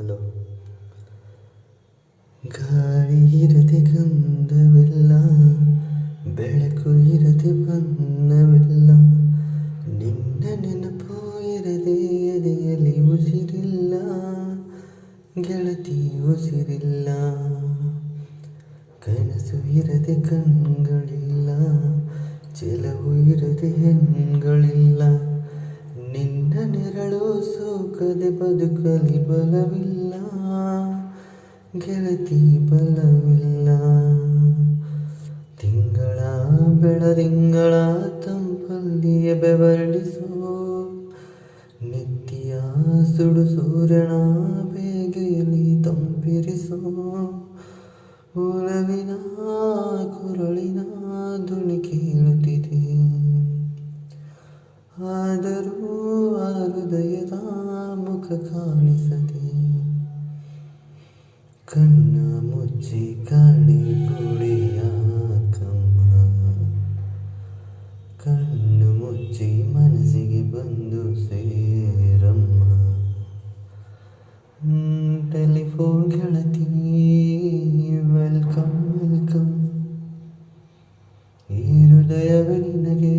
Hello. ಗಾಳಿ ಇರದೆ ಗಂಧವಿಲ್ಲ, ಬೆಳಕು ಇರದೆ ಬಣ್ಣವಿಲ್ಲ, ನಿನ್ನ ನೆನಪು ಇರದೆ ಎದೆಯಲ್ಲಿ ಉಸಿರಿಲ್ಲ, ಗೆಳತಿ ಉಸಿರಿಲ್ಲ. ಕನಸು ಇರದೆ ಕಣ್ಗಳಿಲ್ಲ, ಚೆಲವು ಇರದೆ ಹೆಣ್ಗಳಿಲ್ಲ. ಸೋಕದೆ ಬದುಕಲಿ ಬಲವಿಲ್ಲ, ಗೆಳತಿ ಬಲವಿಲ್ಲ. ತಿಂಗಳ ಬೆಳದಿಂಗಳ ತಂಪಲ್ಲಿಯ ಬೆವರಳಿಸೋ. ನಿತ್ಯ ಸುಡು ಸೂರ್ಯನ ಬೇಗೆಯಲ್ಲಿ ತಂಪಿರಿಸೋ. ಒಲವಿನ, ಕೊರಳಿನ ಆದರೂ ಆ ಹೃದಯದ ಮುಖ ಕಾಣಿಸದೆ ಕಣ್ಣ ಮುಚ್ಚಿ ಕಾಡಿ ಗುಡಿಯ ಕಮ್ಮ. ಕಣ್ಣು ಮುಚ್ಚಿ ಮನಸ್ಸಿಗೆ ಬಂದು ಸೇರಮ್ಮ. ಟೆಲಿಫೋನ್ ಗೆಳತಿ ವೆಲ್ಕಮ್ ವೆಲ್ಕಮ್. ಈ ಹೃದಯವೇ ನಿನಗೆ